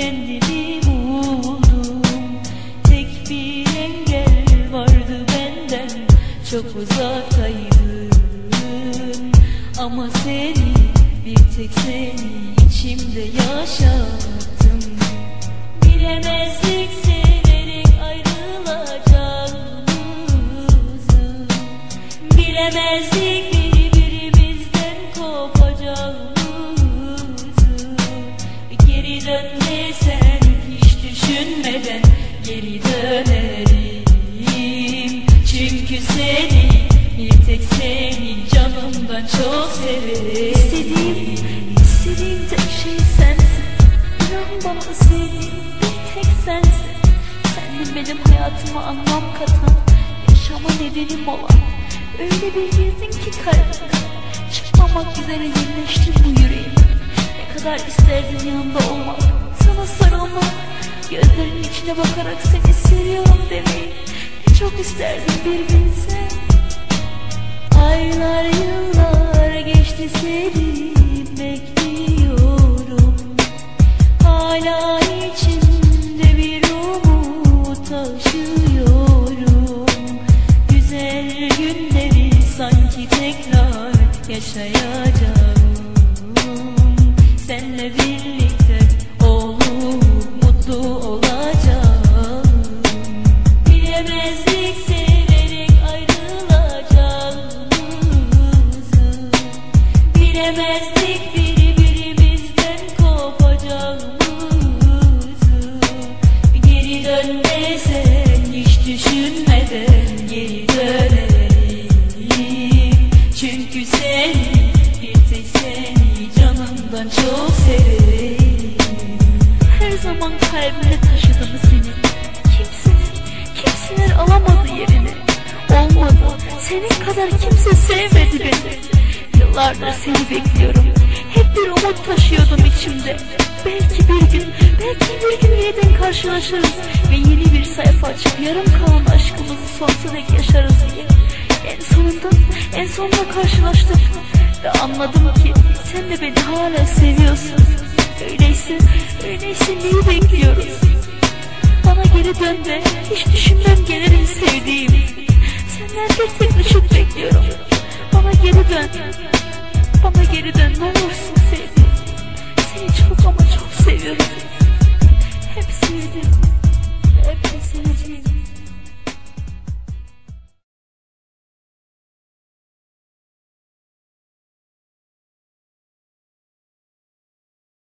kendimi buldum. Tek bir engel vardı benden. Çok uzaktaydın. Ama seni bir tek seni içimde yaşattım. Bilemezdik severek ayrılacağımızı Bilemezdik geri dönerim. Çünkü seni bir tek seni canımdan çok severim. İstediğim, istediğim tek şey sensin. İnan bana sevdiğim bir tek sensin. Sendin benim hayatıma anlam katan Yaşama nedenim olan Öyle bir girdin ki kalbime. Çıkmamak üzere yerleştin bu yüreğime. Ne kadar isterdim yanında olmak Sana sarılmak Gözlerinin içine bakarak seni seviyorum demeyi çok isterdim bir bilsen. Aylar yıllar geçti seni bekliyorum. Hala içimde bir umut taşıyorum. Güzel günleri sanki tekrar yaşayacağım. Senle birlikte olup mutlu Bilemezdik birbirimizden kopacağımızı. Geri dön hiç düşünmeden geri dönerim Çünkü seni bir tek seni canımdan çok severim Her zaman kalbimde taşıdım seni. Kimsenin, kimseler alamadı yerini. Olmadı, senin kadar kimse sevmedi beni Yıllardır seni bekliyorum. Hep bir umut taşıyordum içimde. Belki bir gün, belki bir gün yeniden karşılaşırız Ve yeni bir sayfa açıp yarım kalan aşkımızı sonsuza dek yaşarız diye. En sonunda, en sonunda karşılaştık Ve anladım ki sen de beni hala seviyorsun. Öyleyse, öyleyse neyi bekliyoruz? Bana geri dön de hiç düşünmem gelirim geri dön ne olursun sevdiğim. Seni çok ama çok seviyorum. Hep sevdim. Hep seveceğim.